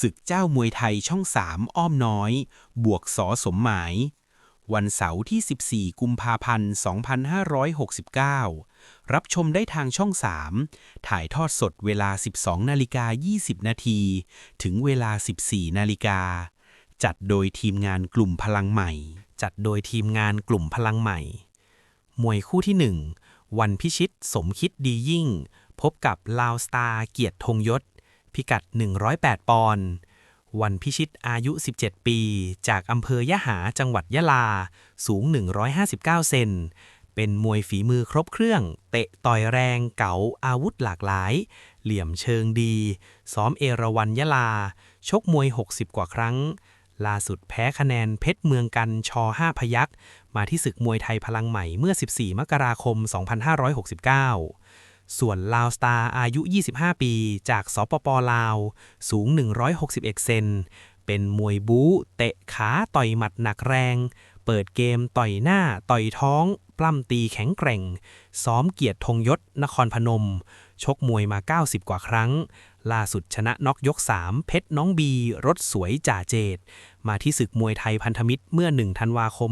ศึกเจ้ามวยไทยช่องสามอ้อมน้อย บวกสอสมหมาย วันเสาร์ที่ 14 กุมภาพันธ์ 2569 รับชมได้ทางช่อง 3 ถ่ายทอดสดเวลา 12 นาฬิกา 20 นาที ถึงเวลา 14 นาฬิกา จัดโดยทีมงานกลุ่มพลังใหม่ จัดโดยทีมงานกลุ่มพลังใหม่ มวยคู่ที่ 1 วันพิชิตสมคิดดียิ่ง พบกับลาวสตาร์เกียรติธงยศ พิกัด 108 ปอนด์วันพิชิตอายุ 17 ปี จากอำเภอยะหาจังหวัดยะลา สูง 159 เซน เป็นมวยฝีมือครบเครื่อง เตะต่อยแรงเก๋าอาวุธหลากหลาย เหลี่ยมเชิงดี ซ้อมเอราวันยะลา ชกมวย 60 กว่าครั้ง ล่าสุดแพ้คะแนนเพชรเมืองกันช5พยักมาที่ศึกมวยไทยพลังใหม่เมื่อ 14 มกราคม 2569 ส่วนลาวสตาร์อายุ 25 ปี จากสปปลาว สูง 161 เซน เป็นมวยบู๊ เตะขาต่อยหมัดหนักแรง เปิดเกมต่อยหน้าต่อยท้อง ปล้ำตีแข็งแกร่ง ซ้อมเกียรติธงยศ นครพนม ชกมวยมา 90 กว่าครั้ง ล่าสุดชนะน็อกยก 3 เพชรน้องบี รถสวยจ่าเจด มาที่ศึกมวยไทยพันธมิตรเมื่อ 1 ธันวาคม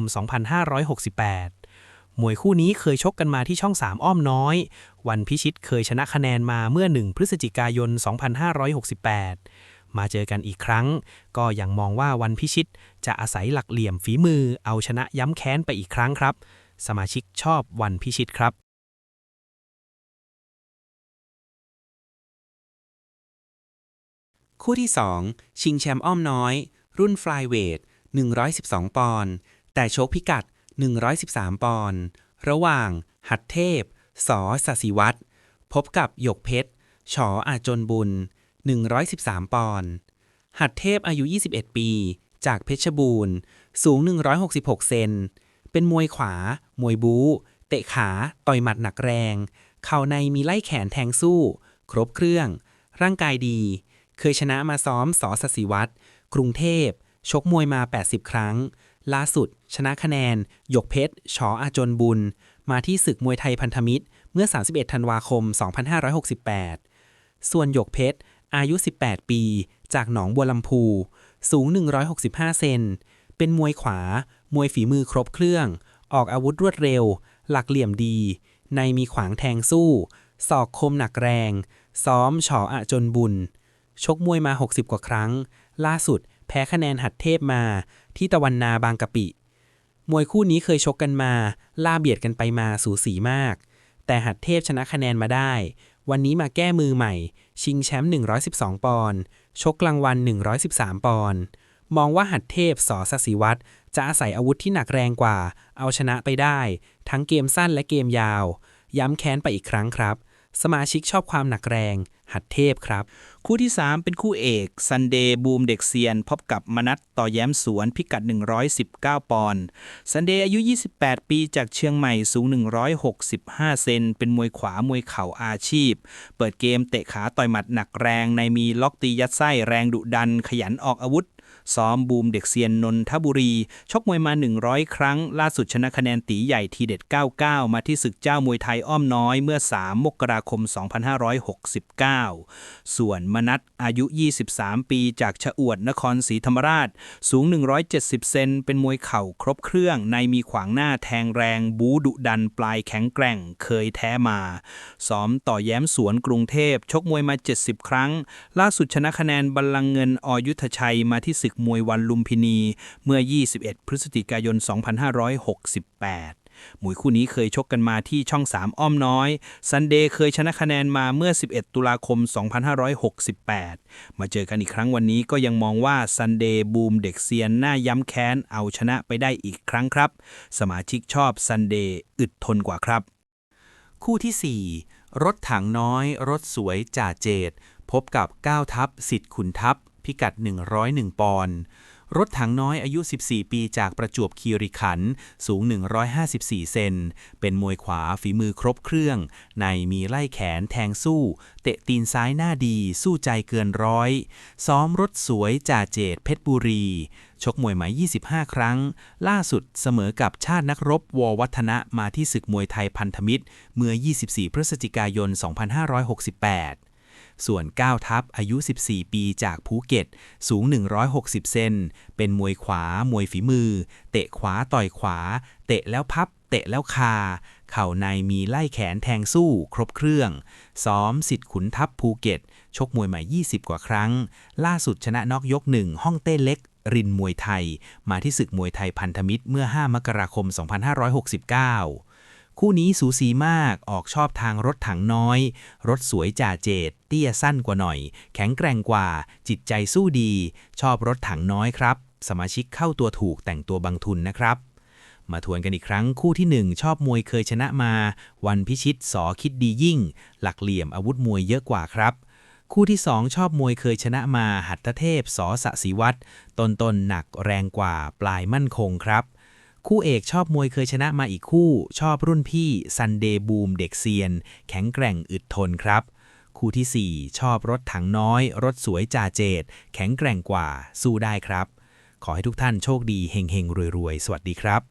2568 มวยคู่นี้เคยชกกันมาที่ช่อง 3 อ้อมน้อย วันพิชิตเคยชนะคะแนนมาเมื่อ 1 พฤศจิกายน 2568 มาเจอกันอีกครั้ง ก็ยังมองว่าวันพิชิตจะอาศัยหลักเหลี่ยมฝีมือ เอาชนะย้ำแค้นไปอีกครั้งครับ สมาชิกชอบวันพิชิตครับคู่ที่ 2 ชิงแชมป์อ้อมน้อย รุ่นฟลายเวท112 ปอนด์แต่โชคพิกัด 113 ปอนด์ระหว่างหัดเทพ สอสสิวัตรพบกับหยกเพชรชออาจนบุญ 113 ปอนด์หัดเทพอายุ 21 ปี จากเพชรบูรณ์ สูง 166 เซน เป็นมวยขวา มวยบู๊ เตะขา ต่อยหมัดหนักแรง เข่าในมีไล่แขนแทงสู้ ครบเครื่อง ร่างกายดี เคยชนะมาซ้อมสอสสิวัตรกรุงเทพ ชกมวยมา 80 ครั้ง ล่าสุด ชนะคะแนน หยกเพชรชออาจนบุญ มาที่ศึกมวยไทยพันธมิตร เมื่อ 31 ธันวาคม 2568 ส่วนหยกเพชร อายุ 18 ปี จากหนองบัวลำพู สูง 165 เซน เป็นมวยขวา มวยฝีมือครบเครื่อง ออกอาวุธรวดเร็ว หลักเหลี่ยมดี ในมีขวางแทงสู้ ศอกคมหนักแรง ซ้อมฉออะจนบุญ ชกมวยมา 60 กว่าครั้ง ล่าสุด แพ้คะแนนหัดเทพมาที่ตะวันนาบางกะปิ มวยคู่นี้เคยชกกันมา ล่าเบียดกันไปมาสูสีมาก แต่หัดเทพชนะคะแนนมาได้ วันนี้มาแก้มือใหม่ ชิงแชมป์112 ปอนด์ชกกลางวัน 113 ปอนด์มองว่าหัดเทพสอสสิวัตรจะอาศัยอาวุธที่หนักแรงกว่า เอาชนะไปได้ ทั้งเกมสั้นและเกมยาว ย้ำแค้นไปอีกครั้งครับ สมาชิกชอบความหนักแรง หัดเทพครับ คู่ที่ 3 เป็นคู่เอกซันเดย์บูมเด็กเซียน พบกับมนัทต่อแย้มสวนพิกัด 119 ปอนด์ซันเดย์อายุ 28 ปีจากเชียงใหม่สูง 165 เซน เป็นมวยขวามวยเข่าอาชีพ เปิดเกมเตะขาต่อยหมัดหนักแรงในมีล็อกตียัดไส้แรงดุดัน ขยันออกอาวุธ ซ้อมบูมเด็กเซียนนนทบุรี ชกมวยมา 100 ครั้ง ล่าสุดชนะคะแนนตีใหญ่ทีเด็ด 99 มาที่ศึกเจ้ามวยไทยอ้อมน้อยเมื่อ 3 มกราคม 2569 ส่วนมนัทอายุ 23 ปีจากชะอวดนครศรีธรรมราช สูง 170 เซน เป็นมวยเข่าครบเครื่อง ในมีขวางหน้าแทงแรง บูดุดันปลายแข็งแกร่ง เคยแท้มา ซ้อมต่อแย้มสวนกรุงเทพ ชกมวยมา 70 ครั้ง ล่าสุดชนะคะแนนบัลลังเงินอยุทธชัยมาที่ศึกมวยวันลุมพินี เมื่อ 21 พฤศจิกายน 2568 มวยคู่นี้เคยชกกันมาที่ช่อง 3 อ้อมน้อย ซันเดย์เคยชนะคะแนนมาเมื่อ 11 ตุลาคม 2568 มาเจอกันอีกครั้งวันนี้ก็ยังมองว่าซันเดย์บูมเด็กเซียนหน้าย้ำแค้นเอาชนะไปได้อีกครั้งครับ สมาชิกชอบซันเดย์อึดทนกว่าครับ คู่ที่ 4 รถถังน้อย รถสวยจ่าเจดพบกับ9ทัพสิทธิ์ขุนทัพ พิกัด 101 ปอนด์รถถังน้อยอายุ 14 ปีจากประจวบคีรีขันธ์สูง 154 เซน เป็นมวยขวาฝีมือครบเครื่อง ในมีไล่แขนแทงสู้ เตะตีนซ้ายหน้าดี สู้ใจเกินร้อย ซ้อมรถสวยจ่าเจดเพชรบุรี ชกมวยหมา25 ครั้ง ล่าสุดเสมอกับชาตินักรบววัฒนะมาที่ศึกมวยไทยพันธมิตร เมื่อ 24 พฤศจิกายน 2568 ส่วน9ทับอายุ 14 ปีจากภูเก็ต สูง 160 เซน เป็นมวยขวา มวยฝีมือ เตะขวาต่อยขวา เตะแล้วพับ เตะแล้วคา เข่าในมีไล่แขนแทงสู้ครบเครื่อง ซ้อมสิทธิ์ขุนทัพภูเก็ต ชกมวยมา 20 กว่าครั้ง ล่าสุดชนะนอกยกหนึ่งห้องเต้เล็กรินมวยไทย มาที่ศึกมวยไทยพันธมิตรเมื่อ 5 มกราคม 2569 คู่นี้สูสีมากออกชอบทางรถถังน้อย รถสวยจ่าเจดเตี้ยสั้นกว่าหน่อย แข็งแกร่งกว่า จิตใจสู้ดี ชอบรถถังน้อยครับ สมาชิกเข้าตัวถูกแต่งตัวบังทุนนะครับ มาทวนกันอีกครั้งคู่ที่ 1 ชอบมวยเคยชนะมา วันพิชิตสอคิดดียิ่ง หลักเหลี่ยมอาวุธมวยเยอะกว่าครับคู่ที่ 2 ชอบมวยเคยชนะมาหัตถเทพสอสศิวัตรต้นต้นหนักแรงกว่าปลายมั่นคงครับ คู่เอกชอบมวยเคยชนะมาอีกคู่ ชอบรุ่นพี่ซันเดย์บูมเด็กเซียน แข็งแกร่งอึดทนครับ คู่ทีสี่ 4 ชอบรถถังน้อย รถสวยจ่าเจดแข็งแกร่งกว่า สู้ได้ครับ ขอให้ทุกท่านโชคดีเฮงๆรวยๆ สวัสดีครับ